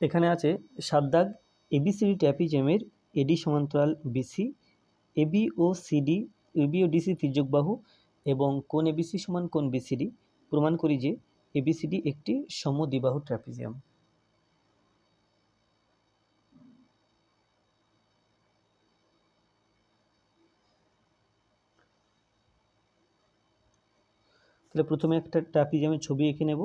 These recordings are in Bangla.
এখানে আছে সাত দাগ এবিসিডি ট্র্যাপিজমের এডি সমান্তরাল বিসি এবি ও সিডি এবি ও ডিসি তির্যক বাহু এবং কোন এবিসি সমান কোন বিসিডি প্রমাণ করি যে এবিসিডি একটি সমদ্বিবাহু ট্র্যাপিজিয়াম। তাহলে প্রথমে একটা ট্র্যাপিজিয়ামের ছবি এঁকে নেব।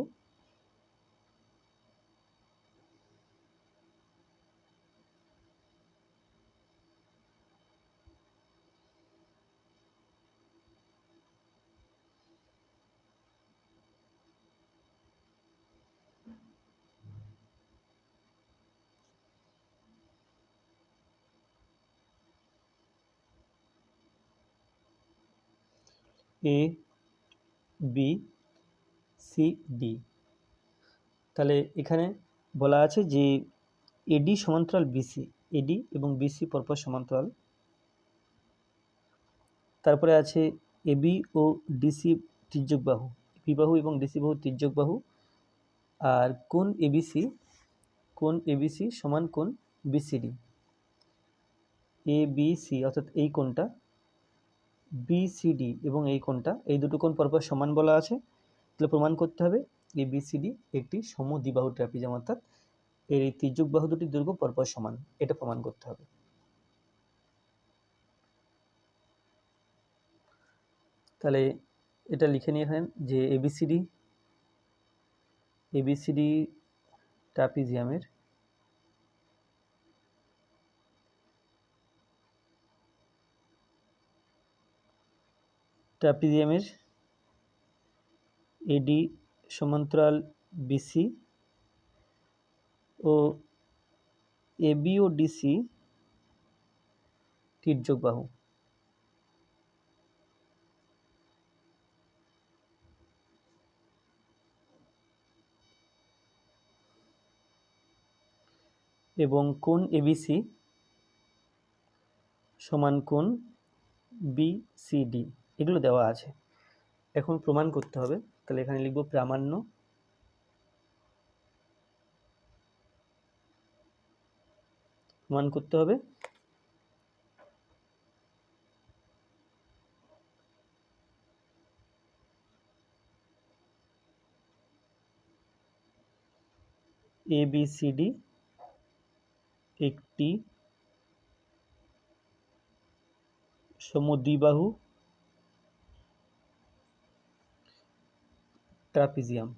এ বি সি ডি তাহলে এখানে বলা আছে যে এডি সমান্তরাল বিসি এডি এবং বিসি পরপর সমান্তরাল। তারপরে আছে এবি ও ডিসি তির্যক বাহু বি বাহু এবং ডিসি বাহু তির্যক বাহু। আর কোন এবিসি কোন এবিসি সমান কোন বিসিডি এ বি সি অর্থাৎ এই কোণটা বিসিডি এবং এই কোণটা, এই দুটো কোণ পরপর সমান বলা আছে। তাহলে প্রমাণ করতে হবে এই বিসিডি একটি সমদ্বিবাহু ট্র্যাপিজাম অর্থাৎ এর এই তির্যক দুটির দৈর্ঘ্য পরপর সমান, এটা প্রমাণ করতে হবে। তাহলে এটা লিখে নিয়ে এখানে যে এবিসিডি এবিসিডি ট্র্যাপিজিয়ামের ট্র্যাপিজিয়ামের এডি সমান্তরাল বিসি ও এবি ও ডিসি তির্যক বাহু এবং কোন এবিসি সমান কোন বিসিডি এগুলো দেওয়া আছে। এখন প্রমাণ করতে হবে। তাহলে এখানে লিখব প্রামাণ্য। প্রমাণ করতে হবে। এ বি সি ডি একটি সমদ্বিবাহু ট্রাপিজিয়াম।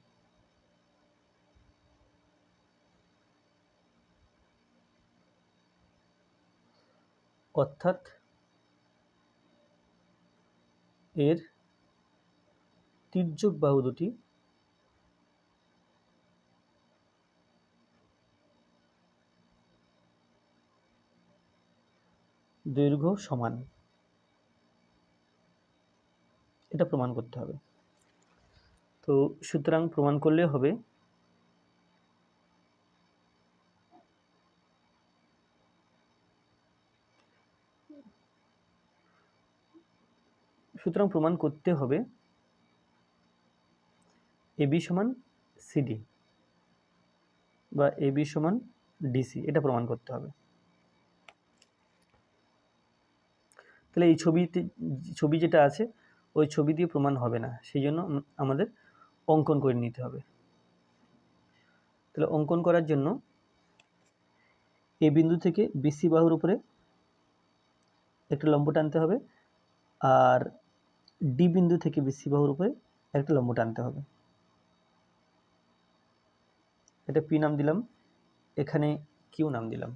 অর্থাৎ এর তির্যক বাহু দুটি দৈর্ঘ্য সমান। এটা প্রমাণ করতে হবে। তো সুতরাং প্রমাণ করলে হবে। সুতরাং প্রমাণ করতে হবে এবি সমান সিডি বা এবি সমান ডিসি এটা প্রমাণ করতে হবে। তাহলে এই ছবিতে, ছবি যেটা আছে, ওই ছবি দিয়ে প্রমাণ হবে না, সেই জন্য আমাদের অঙ্কন করে নিতে হবে। তাহলে অঙ্কন করার জন্য এ বিন্দু থেকে বিসি বাহুর উপরে একটা লম্ব টানতে হবে আর ডি বিন্দু থেকে বিসি বাহুর উপরে একটা লম্ব টানতে হবে। এটা পি নাম দিলাম, এখানে কিউ নাম দিলাম।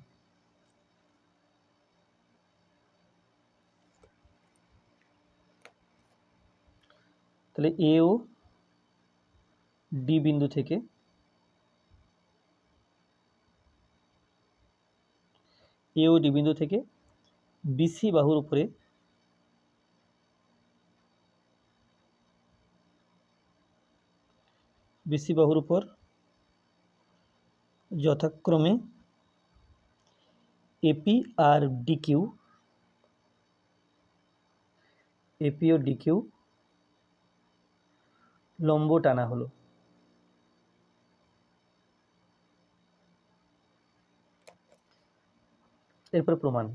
তাহলে এ ও ডি বিন্দু থেকে। এ ও ডি বিন্দু থেকে বিসি বাহুর উপরে বিসি বাহুর উপর যথাক্রমে এপি আর ডিকিউ এপি ও ডিকিউ লম্ব টানা হলো। এরপর প্রমাণ।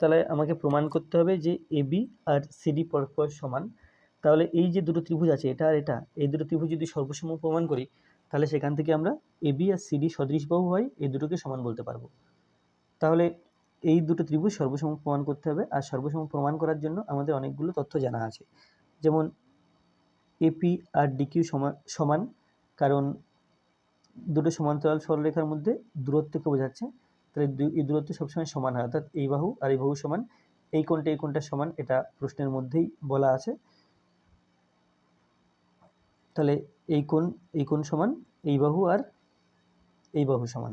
তাহলে আমাকে প্রমাণ করতে হবে যে এবি আর সিডি পরস্পর সমান। তাহলে এই যে দুটো ত্রিভুজ আছে, এটা আর এটা, এই দুটো ত্রিভুজ যদি সর্বসম প্রমাণ করি, তাহলে সেখান থেকে আমরা এবি আর সিডি সদৃশবাহু হয়, এই দুটোকে সমান বলতে পারব। তাহলে এই দুটো ত্রিভুজ সর্বসম প্রমাণ করতে হবে, আর সর্বসম প্রমাণ করার জন্য আমাদের অনেকগুলো তথ্য জানা আছে। যেমন এপি আর ডিকিউ সমান, কারণ দুটো সমান্তরাল সরলরেখার মধ্যে দূরত্বকে বোঝাচ্ছে। তাহলে এই দূরত্ব সবসময় সমান হয়, অর্থাৎ এই বাহু আর এই বাহু সমান, এই কোণটা এই কোণটা সমান, এটা প্রশ্নের মধ্যেই বলা আছে। তাহলে এই কোণ এই কোণ সমান, এই বাহু আর এই বাহু সমান।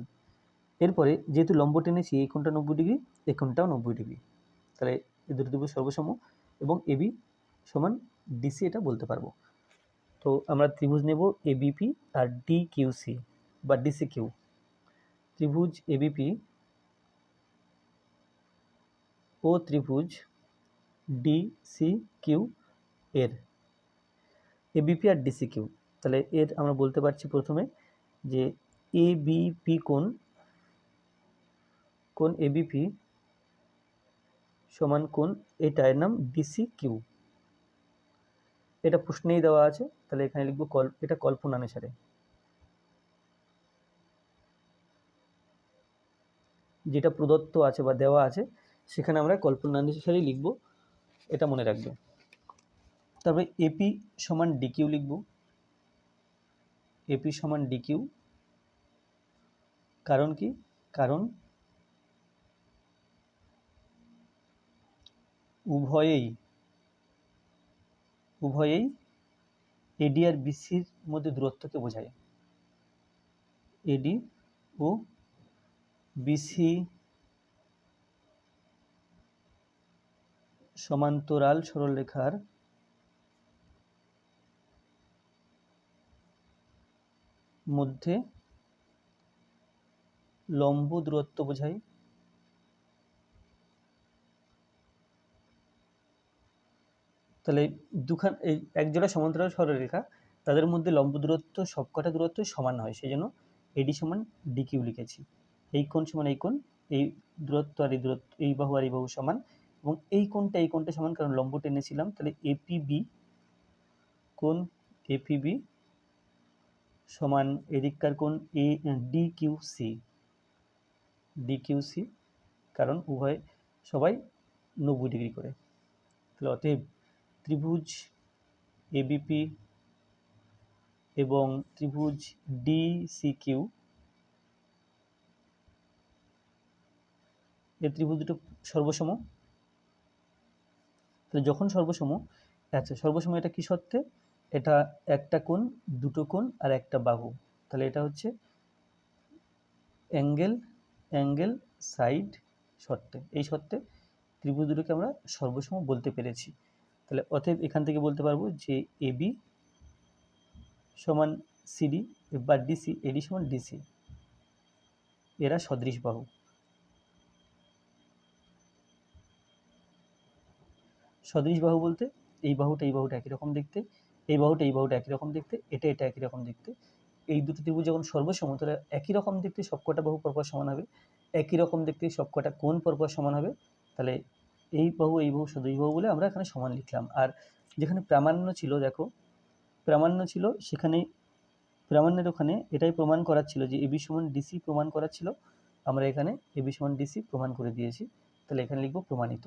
এরপরে যেহেতু লম্ব টেনেছি এই কোণটা নব্বই ডিগ্রি, এই কোণটাও নব্বই ডিগ্রি। তাহলে এই দুটো ত্রিভুজ সর্বসম এবং এবি সমান ডিসি এটা বলতে পারব। তো আমরা ত্রিভুজ নেব এবিপি আর ডি কিউসি বা ডিসি কিউ ত্রিভুজ এবিপি ও ত্রিভুজ ডিসি কিউ এর। এবিপি আর ডিসি কিউ তাহলে এর আমরা বলতে পারছি প্রথমে যে এবিপি কোণ কোণ এবিপি সমান কোণ এটা এর নাম ডিসি কিউ এটা প্রশ্নেই দেওয়া আছে, তাহলে এখানে লিখব কল, এটা কল্পনা অনুসারে যেটা প্রদত্ত আছে বা দেওয়া আছে, সেখানে আমরা কল্পনা অনুসারেই লিখব। এটা মনে রাখবে তারপরে এপি সমান ডিকিউ লিখব। এপি সমান ডিকিউ কারণ কি? কারণ উভয়েই উভয়েই এডি আর বিসির মধ্যে দূরত্বকে বোঝায়। এডি ও বিসি সমান্তরাল সরলরেখার মধ্যে লম্ব দূরত্ব বোঝায়। তাহলে দুখান, এই একজোড়া সমান্তরাল সরলরেখা, তাদের মধ্যে লম্ব দূরত্ব সবকটা দূরত্ব সমান হয় সেই জন্য এডি সমান ডিকিউ লিখেছি। এই কোণ সমান এই কোণ, এই দূরত্ব আর এই দূরত্ব, এই বাহু আর এই বাহু সমান এবং এই কোণটা এই কোণটা সমান কারণ লম্ব টেনেছিলাম তাহলে এপিবি কোণ এপিবি সমান এদিককার কোণ A D Q C D Q C কারণ উভয় সবাই নব্বই ডিগ্রি করে। তাহলে অতএব ত্রিভুজ এবিপি এবং ত্রিভুজ ডিসিকিউ এই ত্রিভুজ দুটো সর্বসম, তাহলে যখন সর্বসম আচ্ছা সর্বসম এটা কি সত্ত্বে? এটা একটা কোণ, দুটো কোণ আর একটা বাহু। তাহলে এটা হচ্ছে অ্যাঙ্গেল অ্যাঙ্গেল সাইড শর্তে এই শর্তে ত্রিভুজ দুটোকে আমরা সর্বসম বলতে পেরেছি। তাহলে অতএব এখান থেকে বলতে পারব যে এবি সমান সিডি বা ডিসি এডি সমান ডিসি এরা সদৃশ বাহু। সদৃশ বাহু বলতে এই বাহুটা এই বাহুটা একই রকম দেখতে, এই বাহুটা এই বাহুটা একই রকম দেখতে, এটা এটা একই রকম দেখতে। এই দুটো ত্রিভুজ যখন সর্বসম, তাহলে একই রকম দেখতে সবকটা বাহু পরপর সমান হবে। একই রকম দেখতে সবকটা কোণ পরপর সমান হবে। তাহলে এই বাহু এই বাহু, সদৃশ বাহু বলে আমরা এখানে সমান লিখলাম। আর যেখানে প্রামাণ্য ছিল, দেখো, প্রামাণ্য ছিল সেখানে, প্রামাণ্যের ওখানে এটাই প্রমাণ করার ছিল যে এবি সমান ডিসি প্রমাণ করার ছিল। আমরা এখানে এবি সমান ডিসি প্রমাণ করে দিয়েছি। তাহলে এখানে লিখব প্রমাণিত।